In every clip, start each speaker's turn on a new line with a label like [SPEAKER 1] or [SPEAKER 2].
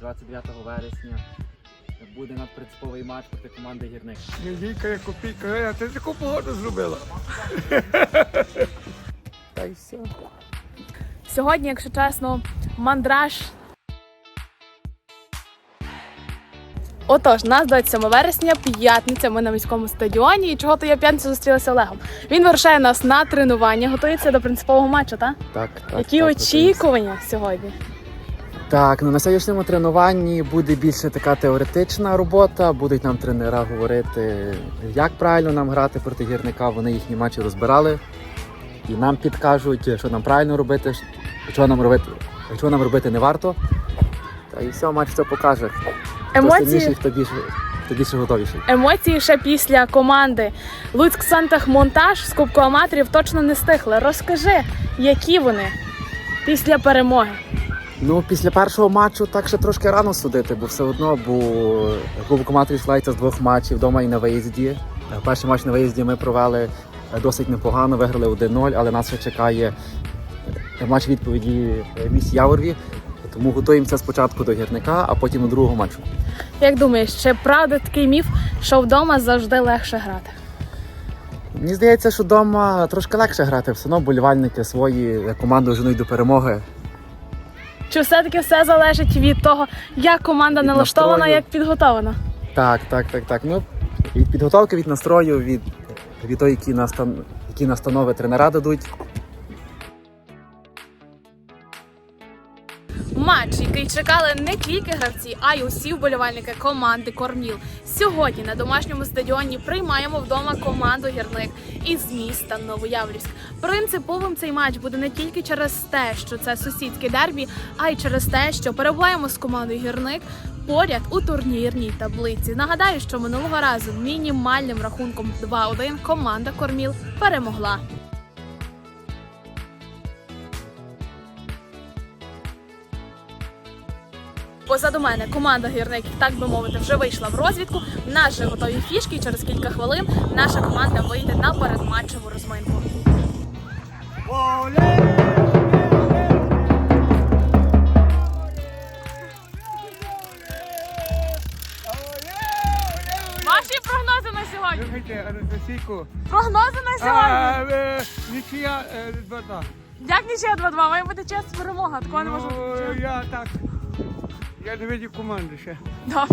[SPEAKER 1] 29 вересня буде надпринциповий матч проти команди гірник.
[SPEAKER 2] Неділька як копійка, а ти таку погоду зробила. Та й все.
[SPEAKER 3] Сьогодні, якщо чесно, мандраж. Отож, нас 27 вересня, п'ятниця. Ми на міському стадіоні. І чого то я п'ятницю зустрілася з Олегом. Він вирушає нас на тренування, готується до принципового матчу, так?
[SPEAKER 1] Так, так.
[SPEAKER 3] Які
[SPEAKER 1] так,
[SPEAKER 3] очікування сьогодні?
[SPEAKER 1] Так, ну на сьогоднішньому тренуванні буде більше така теоретична робота. Будуть нам тренера говорити, як правильно нам грати проти гірника. Вони їхні матчі розбирали і нам підкажуть, що нам правильно робити, що нам робити, що нам робити не варто. Та і все, матч це покаже. Хто
[SPEAKER 3] Емоції,
[SPEAKER 1] сильніший, хто більше, хто більше готовіший.
[SPEAKER 3] емоції ще після команди Луцьк Сантах Монтаж з Кубку аматорів точно не стихли. Розкажи, які вони після перемоги.
[SPEAKER 1] Ну, після першого матчу так ще трошки рано судити, бо все одно, бо клуб команди складається з двох матчів вдома і на виїзді. Перший матч на виїзді ми провели досить непогано, виграли 1-0, але нас ще чекає матч відповіді в місті Яворві. Тому готуємося спочатку до гірника, а потім до другого матчу.
[SPEAKER 3] Як думаєш, чи правда такий міф, що вдома завжди легше грати?
[SPEAKER 1] Мені здається, що вдома трошки легше грати, все одно болівальники свої команду женуть до перемоги.
[SPEAKER 3] Чи все-таки все залежить від того, як команда
[SPEAKER 1] Від
[SPEAKER 3] налаштована,
[SPEAKER 1] настрою.
[SPEAKER 3] як підготована?
[SPEAKER 1] Так, так, так, так. Ну, від підготовки, від настрою, від, від того, які, настан... які настанови тренера дадуть.
[SPEAKER 3] Матч, який чекали не тільки гравці, а й усі вболівальники команди Корміл. Сьогодні на домашньому стадіоні приймаємо вдома команду гірник із міста Новояврівськ. Принциповим цей матч буде не тільки через те, що це сусідське дербі, а й через те, що перебуваємо з командою гірник. Поряд у турнірній таблиці. Нагадаю, що минулого разу мінімальним рахунком 2-1 команда Корміл перемогла. Позаду мене команда гірників, так би мовити, вже вийшла в розвідку. Же готові фішки. і Через кілька хвилин наша команда вийде на передматчеву розминку. Ваші прогнози на сьогодні. Прогнози на сьогодні.
[SPEAKER 2] Е, Нічия е, два-два.
[SPEAKER 3] Як нічия 2-2? Має бути чесна перемога. Такого не може
[SPEAKER 2] Ну,
[SPEAKER 3] бути.
[SPEAKER 2] я так. Я не видів команди ще.
[SPEAKER 3] Да.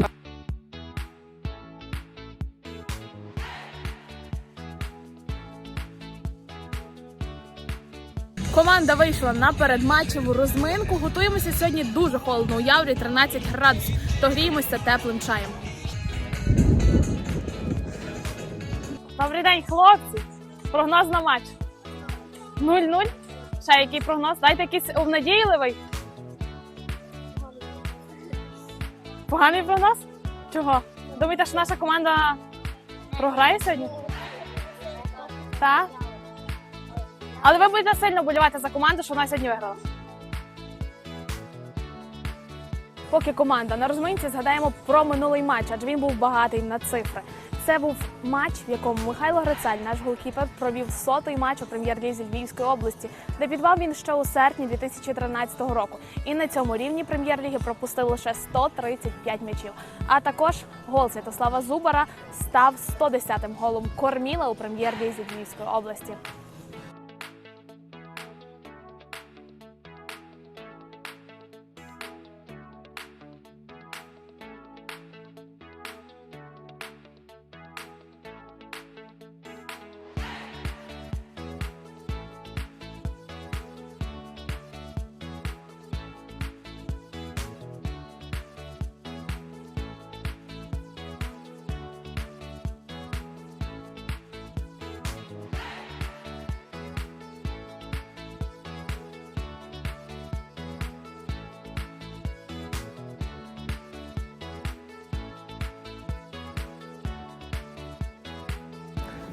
[SPEAKER 3] Команда вийшла на передматчеву розминку. Готуємося сьогодні дуже холодно. У Яврі 13 градусів, то гріємося теплим чаєм. Добрий день, хлопці. Прогноз на матч. 0-0. Ще який прогноз? Дайте якийсь обнадійливий. Поганий нас? Чого? Думаєте, що наша команда програє сьогодні? Так? Але ви будете сильно болівати за команду, що вона сьогодні виграла. Поки команда на розминці, згадаємо про минулий матч, адже він був багатий на цифри. Це був матч, в якому Михайло Грицаль, наш голкіпер, провів сотий матч у прем'єр-лізі Львівської області. де підвав він ще у серпні 2013 року. І на цьому рівні прем'єр-ліги пропустив лише 135 м'ячів. А також гол Святослава Зубара став 110-м голом Корміла у прем'єр-лізі Львівської області.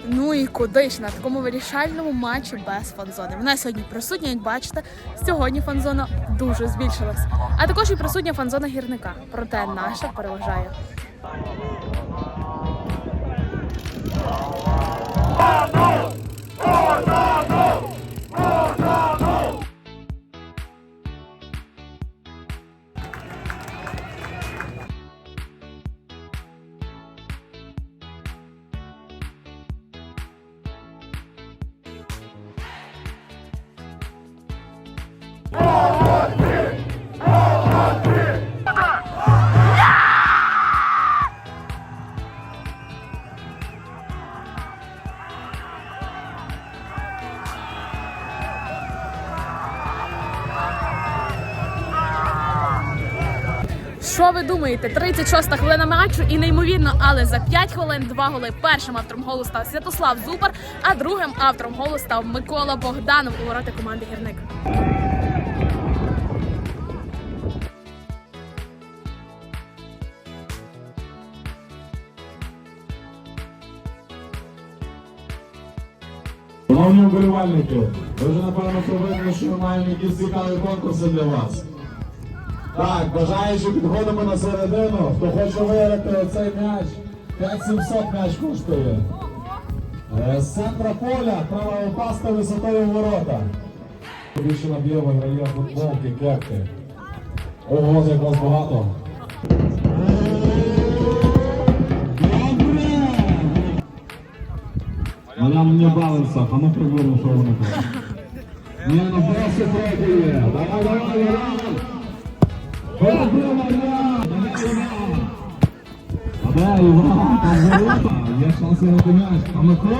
[SPEAKER 3] Ну і куди ж на такому вирішальному матчі без фан-зони. Вона сьогодні присутня, як бачите, сьогодні фан-зона дуже збільшилась. А також і присутня фан-зона гірника. Проте наша переважає. Що ви думаєте? 36-та хвилина матчу і неймовірно, але за 5 хвилин два голи. Першим автором голу став Святослав Зубар, а другим автором голу став Микола Богданов у ворота команди Гірник.
[SPEAKER 4] Шановні вболівальники, ви вже напевно привикли, що ми якісь цікаві конкурси для вас. Так, бажаючи підходимо на середину. Хто хоче виграти оцей м'яч, 5700 м'яч коштує. Е, З центра поля треба впасти висотою ворота. Більше набір виграє футболки, кепки. Ого, як вас багато. Мар'ян не балився, а ну приборно, що вони там. Ні, ну просто пробує. Давай, давай, Мар'ян. Пробує Мар'ян. Давай, Іван. Там ворота. Є шанс на м'яч. А Микол.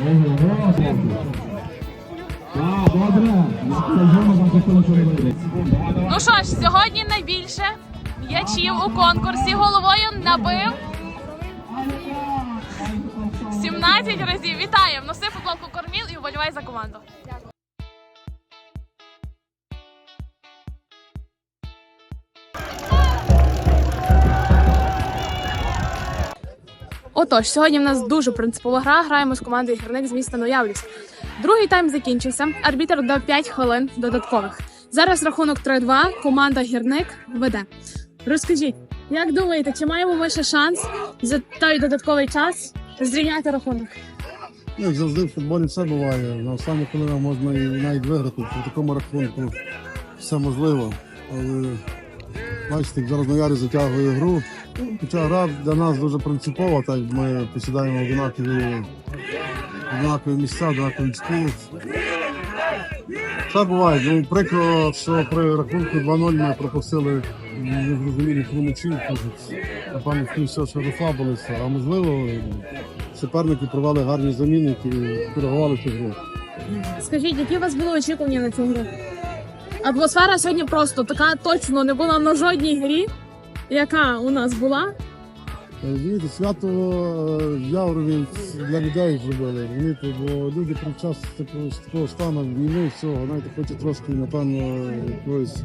[SPEAKER 4] Ого, Так, добре. Скажемо, там ніхто нічого не.
[SPEAKER 3] Ну що ж, сьогодні найбільше м'ячів у конкурсі головою набив 17 разів. Вітаємо! Носи футболку корміл і вболівай за команду. Отож, сьогодні в нас дуже принципова гра. Граємо з командою гірник з міста Ноявлівськ. Другий тайм закінчився. Арбітр дав 5 хвилин додаткових. Зараз рахунок 3-2. Команда гірник веде. Розкажіть, як думаєте, чи маємо ще шанс за той додатковий час зрівняти рахунок?
[SPEAKER 5] Ну, Як завжди в футболі все буває. На останню хвилину можна і навіть виграти. При такому рахунку все можливо. Але бачите, як зараз Наярі затягує гру. Хоча гра для нас дуже принципова, так ми посідаємо однакові, однакові місця, однакові очки. Все буває. Ну, прикро, що при рахунку 2-0 ми пропустили незрозумілі хвилиночі. Напевно, всі все, що розслабилися. А можливо, суперники провели гарні заміни, які коригували цю гру.
[SPEAKER 3] Скажіть, які у вас були очікування на цю гру? Атмосфера сьогодні просто така точно не була на жодній грі, яка у нас була.
[SPEAKER 5] Е, Розумієте, свято е, в Яврові для людей зробили. Розумієте, бо люди під час такого, такого стану війни всього, знаєте, хочуть трошки, напевно, якогось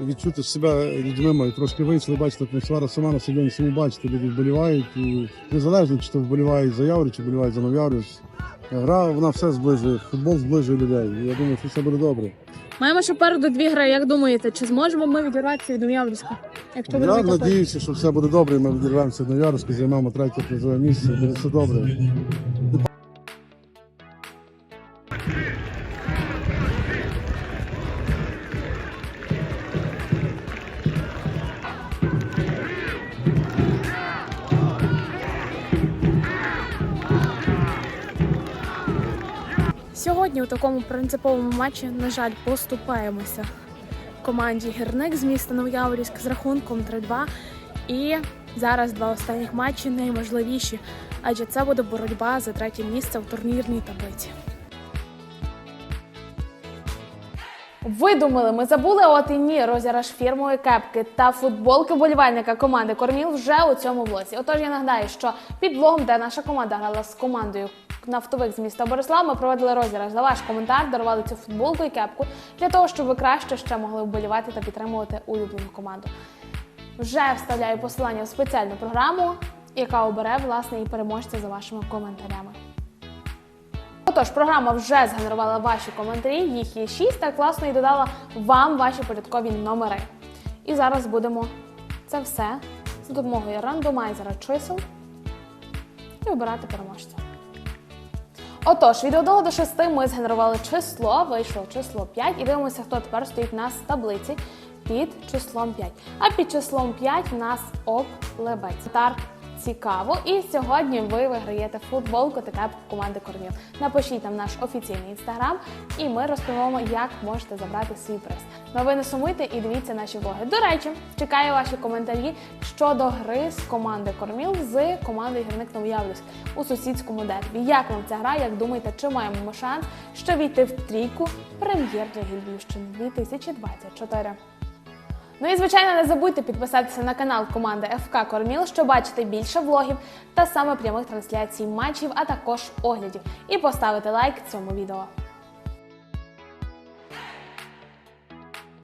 [SPEAKER 5] відчути себе людьми, мають трошки вийшли, бачите, атмосфера сама на собі самі бачите, люди вболівають. І незалежно, чи то вболівають за Яврі, чи вболівають за Нов'яврів. Гра, вона все зближує, футбол зближує людей. Я думаю, що все буде добре.
[SPEAKER 3] Маємо ще попереду дві гри. Як думаєте, чи зможемо ми відірватися від Уявлівська? Якщо ви
[SPEAKER 5] Я
[SPEAKER 3] будете
[SPEAKER 5] надіюся, що все буде добре, і ми відірвемося до Ярська, займемо третє призове місце, буде все добре.
[SPEAKER 3] Сьогодні у такому принциповому матчі, на жаль, поступаємося команді Гірник з міста Новояворівськ з рахунком 3-2. І зараз два останніх матчі найважливіші, адже це буде боротьба за третє місце в турнірній таблиці. Ви думали, ми забули? От і ні, розіграш фірмової кепки та футболки болівальника команди Корміл вже у цьому блоці. Отож я нагадаю, що під блогом, де наша команда грала з командою нафтовик з міста Борислав, ми проводили розіграш за ваш коментар, дарували цю футболку і кепку для того, щоб ви краще ще могли вболівати та підтримувати улюблену команду. Вже вставляю посилання в спеціальну програму, яка обере власне і переможця за вашими коментарями. Отож, програма вже згенерувала ваші коментарі, їх є 6, так класно і додала вам ваші порядкові номери. І зараз будемо це все за допомогою рандомайзера чисел і обирати переможця. Отож, від 1 до 6 ми згенерували число, вийшло число 5 і дивимося, хто тепер стоїть у нас в таблиці під числом 5. А під числом 5 в нас облебець. Цікаво. І сьогодні ви виграєте футболку та команди Корміл. Напишіть нам наш офіційний інстаграм, і ми розповімо, як можете забрати свій приз. Ну ви не сумуйте і дивіться наші влоги. До речі, чекаю ваші коментарі щодо гри з команди Корміл з командою Гірник Новоявлівськ у сусідському дербі. Як вам ця гра? Як думаєте, чи маємо ми шанс, що війти в трійку прем'єр-ліги Львівщини 2024? Ну і звичайно, не забудьте підписатися на канал команди ФК Корміл, щоб бачити більше влогів та саме прямих трансляцій матчів, а також оглядів, і поставити лайк цьому відео.